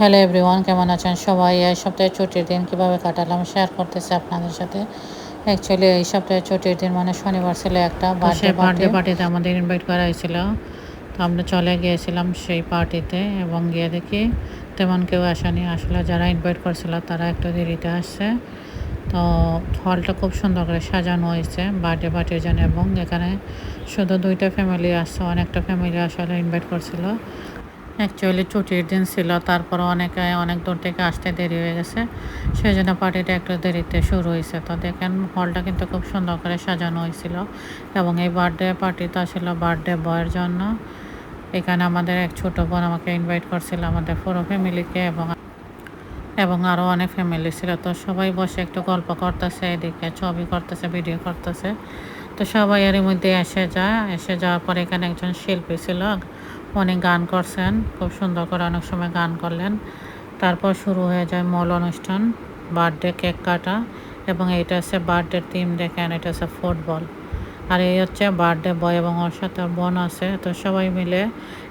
Hello everyone কেমন আছেন সবাই? এই সপ্তাহে ছুটির দিন কীভাবে কাটালাম শেয়ার করতেছি আপনাদের সাথে। অ্যাকচুয়ালি এই সপ্তাহে ছুটির দিন মানে শনিবার ছিল একটা বার্থডে বার্থডে পার্টিতে আমাদের ইনভাইট করা হয়েছিল। তো আমরা চলে গিয়েছিলাম সেই পার্টিতে এবং গিয়ে দেখি তেমন কেউ আসেনি। আসলে যারা ইনভাইট করছিল তারা একটু দেরিতে আসছে। তো হলটা খুব সুন্দর করে সাজানো হয়েছে বার্থডে পার্টির জন্য। এবং এখানে শুধু দুইটা ফ্যামিলি আসছে অনেকটা ফ্যামিলি আসলে ইনভাইট করছিল। অ্যাকচুয়ালি ছুটির দিন ছিল, তারপর অনেকে, অনেক দূর থেকে আসতে দেরি হয়ে গেছে। সেই জন্য পার্টিটা একটু দেরিতে শুরু হয়েছে। তো দেখেন হলটা কিন্তু খুব সুন্দর করে সাজানো হয়েছিল। এবং এই বার্থডে পার্টিটা ছিল বার্থডে বয়ের জন্য। এখানে আমাদের এক ছোটো বোন আমাকে ইনভাইট করছিল আমাদের পুরো ফ্যামিলিকে এবং এবং আরও অনেক ফ্যামিলি ছিল। তো সবাই বসে একটু গল্প করতেছে এদিকে, ছবি করতেছে ভিডিও করতেছে। তো সবাই এর মধ্যে এসে যায়। এসে যাওয়ার পরে এখানে একজন শিল্পী ছিল। উনি গান করছেন। খুব সুন্দর করে অনেক সময় গান করলেন। তারপর শুরু হয়ে যায় মূল অনুষ্ঠান, বার্থডে কেক কাটা এবং এইটা হচ্ছে বার্থডে টিম দেখেন, এটা হচ্ছে ফুটবল। আর এই হচ্ছে বার্থডে বয় এবং ওর সাথে বোন আছে, তো সবাই মিলে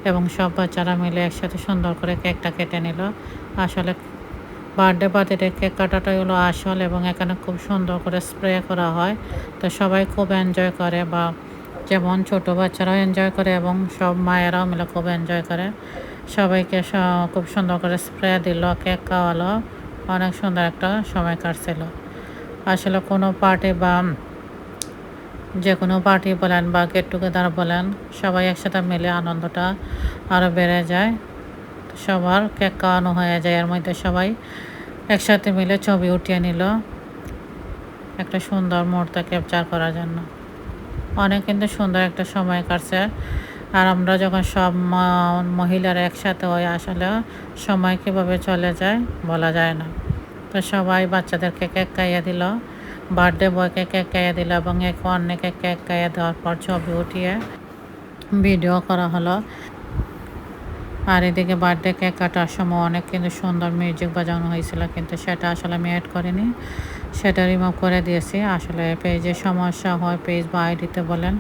এবং সব বাচ্চারা মিলে একসাথে সুন্দর করে কেকটা কেটে নিল। আসলে বার্থডে পার্টিতে কেক কাটাটাই হলো আসল এবং এখানে খুব সুন্দর করে স্প্রে করা হয়, তো সবাই খুব এনজয় করে বা যেমন ছোট বাচ্চারাও এনজয় করে এবং সব মায়েরাও মিলে খুব এনজয় করে। সবাইকে খুব সুন্দর করে স্প্রে দিল কেক খাওয়ালো। অনেক সুন্দর একটা সময় কাটছিল। আসলে কোনো পার্টি বা যে কোনো পার্টি বলেন বা গেট টুগেদার বলেন, সবাই একসাথে মিলে আনন্দটা আরও বেড়ে যায়। সবার কেক খাওয়ানো হয়ে যায়, এর মধ্যে সবাই একসাথে মিলে ছবি উঠিয়ে নিল। একটা সুন্দর মুহূর্ত ক্যাপচার করার জন্য। অনেক কিন্তু সুন্দর একটা সময় কাটছে। আর আমরা যখন সব মহিলারা একসাথে হয়ে আসলে সময় কীভাবে চলে যায় বলা যায় না। তো সবাই বাচ্চাদেরকে কেক খাইয়ে দিল বার্থডে বয়কে কেক খাইয়ে দিল এবং এক অন্যকে কেক খাইয়ে দেওয়ার পর ছবি উঠিয়ে ভিডিও করা হলো। আর এদিকে বার্থডে কেক কাটার সময় অনেক কিন্তু সুন্দর মিউজিক বাজানো হয়েছিল, কিন্তু সেটা আসলে আমি অ্যাড করিনি। সেটা রিমুভ করে দিয়েছি। আসলে পেজে সমস্যা হয় পেজ বা আইডিতে বলেন,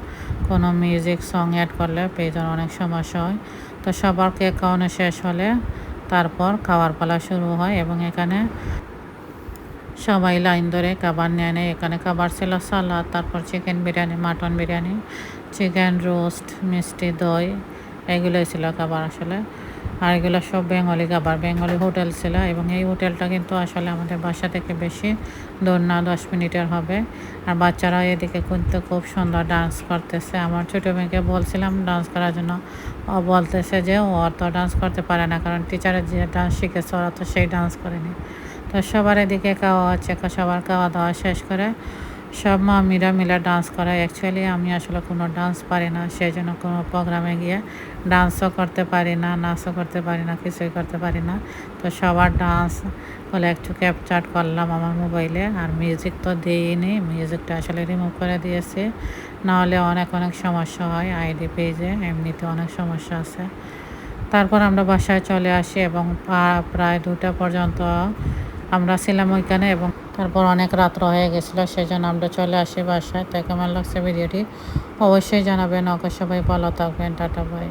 কোনো মিউজিক সং অ্যাড করলে পেজের অনেক সমস্যা হয়। তো সবার কেক খাওয়ানো শেষ হলে তারপর খাওয়ার পালা শুরু হয় এবং এখানে সবাই লাইন ধরে খাবার নিয়ে নেয়। এখানে খাবার ছিল সালাদ তারপর chicken biryani mutton biryani chicken roast মিষ্টি দই এগুলোই ছিল খাবার আসলে। আর এগুলো সব বেঙ্গলি খাবার, বেঙ্গলি হোটেল ছিল এবং এই হোটেলটা কিন্তু আসলে আমাদের বাসা থেকে বেশি দূর না, দশ মিনিটের হবে। আর বাচ্চারা এদিকে কিন্তু খুব সুন্দর ডান্স করতেছে। আমার ছোটো মেয়েকে বলছিলাম ডান্স করার জন্য। ও বলতেছে যে ও তো ডান্স করতে পারে না, কারণ টিচারের যে ডান্স শিখেছে ওরা তো সেই ডান্স করেনি। তো সবার এদিকে খাওয়া হচ্ছে, সবার খাওয়া দাওয়া শেষ করে সব মা মামিরা মিলা ডান্স করে অ্যাকচুয়ালি আমি আসলে কোনো ডান্স পারি না সেই জন্য কোনো প্রোগ্রামে গিয়ে ডান্সও করতে পারি না, নাচও করতে পারি না, কিছুই করতে পারি না। তো সবার ডান্স হলে একটু ক্যাপচার করলাম আমার মোবাইলে আর মিউজিক তো দিইনি মিউজিকটা আসলে রিমুভ করে দিয়েছি। নাহলে অনেক অনেক সমস্যা হয় আইডি পেজে এমনিতে অনেক সমস্যা আছে। তারপর আমরা বাসায় চলে আসি এবং প্রায় দুটা পর্যন্ত আমরা ছিলাম ওইখানে এবং তারপর অনেক রাত্র হয়ে গেছিল সেই জন্য আমরা চলে আসি বাসায়। তো কেমন লাগছে ভিডিওটি? অবশ্যই জানাবেন। ওকে সবাই ভালো থাকবেন। Tata, bye.